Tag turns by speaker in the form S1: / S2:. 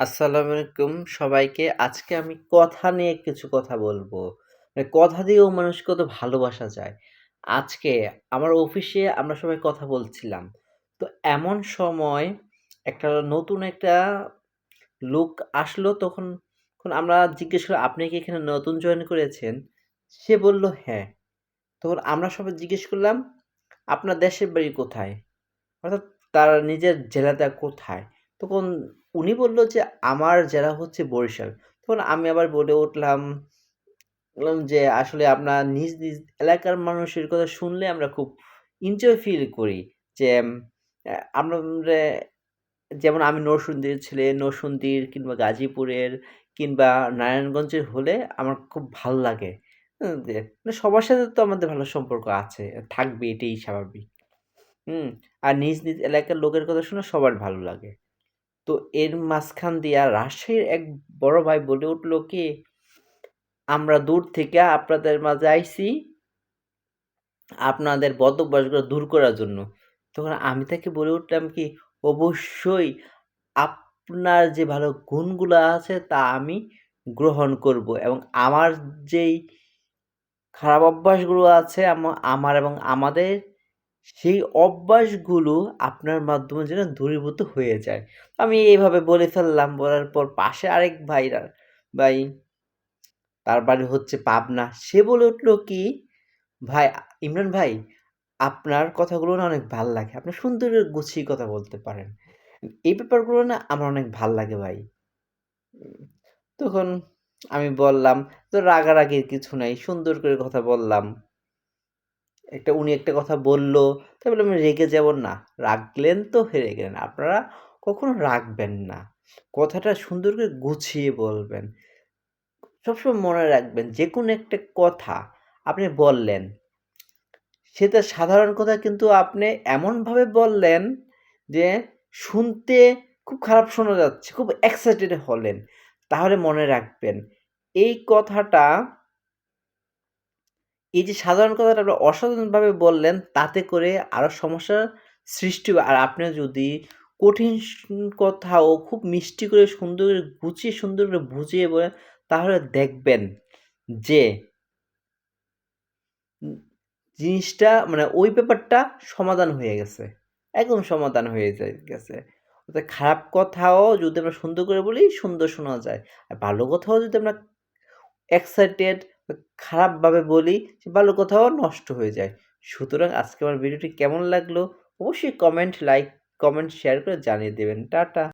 S1: আসসালামু আলাইকুম সবাইকে। আজকে আমি কথা নিয়ে কিছু কথা বলব। মানে কথা দিয়েও মানুষকে কত ভালোবাসা যায়। আজকে আমার অফিসে আমরা সবাই কথা বলছিলাম। তো এমন সময় একটা নতুন একটা লোক আসলো তখন, তখন আমরা জিজ্ঞেস করলাম, "আপনি কি এখানে নতুন জয়েন করেছেন?" সে বলল, "হ্যাঁ।" তখন আমরা সবাই জিজ্ঞেস করলাম, "আপনার দেশের বাড়ি কোথায়?" অর্থাৎ তার নিজের জেলাটা কোথায়? তখন উনি বলল যে, "আমার জেলা হচ্ছে বরিশাল।" তখন আমি আবার বলে উঠলাম যে, "আসলে আপনার নিজ, নিজ এলাকার মানুষের কথা শুনলে আমরা খুব এনজয় ফিল করি। যে আমরা যেমন আমি নরসুন্দির ছেলে, নরসুন্দির কিংবা গাজীপুরের কিংবা নারায়ণগঞ্জের হলে আমার খুব ভালো লাগে। যে মানে সবার সাথে তো আমাদের ভালো সম্পর্ক আছে। থাকবে এটাই স্বাভাবিক। হুম? আর নিজ, নিজ এলাকার লোকের কথা শুনে সবার ভালো লাগে। তো এর মাঝখান দিয়া রাজশাহীর এক বড় ভাই বলে উঠল কি, "আমরা দূর থেকে আপনাদের মাঝে আইছি আপনাদের বদ অভ্যাসগুলো দূর করার জন্য।" তখন আমি তাকে বলে উঠলাম কি, "অবশ্যই আপনার যে ভালো গুণগুলো আছে তা আমি গ্রহণ করব এবং আমার যেই খারাপ অভ্যাসগুলো আছে আমা আমার এবং আমাদের সেই অভ্যাসগুলো আপনার মাধ্যমে যেন দূরীভূত হয়ে যায়। আমি এইভাবে বলে ফেললাম। বলার পর পাশে আরেক ভাইরা ভাই তার বাড়ি হচ্ছে পাবনা। সে বলে উঠল কি, "ভাই ইমরান ভাই, আপনার কথাগুলো না অনেক ভালো লাগে। আপনি সুন্দর গুছিয়ে কথা বলতে পারেন। এই ব্যাপারগুলো না আমার অনেক ভালো লাগে ভাই।" তখন আমি বললাম, "তো রাগারাগির কিছু নাই। সুন্দর করে কথা বললাম।" একটা উনি একটা কথা বলল, তাই বললাম রেগে যাব না। রাগলেন তো হেরে গেলেন। আপনারা কখনো রাগবেন না। কথাটা সুন্দর করে গুছিয়ে বলবেন। সবসময় মনে রাখবেন যে কোনো একটা কথা আপনি বললেন, সেটা সাধারণ কথা কিন্তু আপনি এমনভাবে বললেন যে শুনতে খুব খারাপ শোনা যাচ্ছে, খুব এক্সাইটেড হলেন। তাহলে মনে রাখবেন এই কথাটা এই যে সাধারণ কথাটা আপনি অসাধারণভাবে বললেন, তাতে করে আরও সমস্যার সৃষ্টি। আর আপনি যদি কঠিন কথাও খুব মিষ্টি করে সুন্দর করে গুছিয়ে সুন্দর করে বুঝিয়ে বলেন, তাহলে দেখবেন যে জিনিসটা মানে ওই ব্যাপারটা সমাধান হয়ে গেছে। একদম সমাধান হয়ে যায় গেছে। অর্থাৎ খারাপ কথাও যদি আমরা সুন্দর করে বলি, সুন্দর শোনা যায়। আর ভালো কথাও যদি আমরা এক্সাইটেড খারাপভাবে বলি, সে ভালো কথাও নষ্ট হয়ে যায়। সুতরাং আজকে আমার ভিডিওটি কেমন লাগল? অবশ্যই কমেন্ট, লাইক, কমেন্ট, শেয়ার করে জানিয়ে দেবেন। টাটা।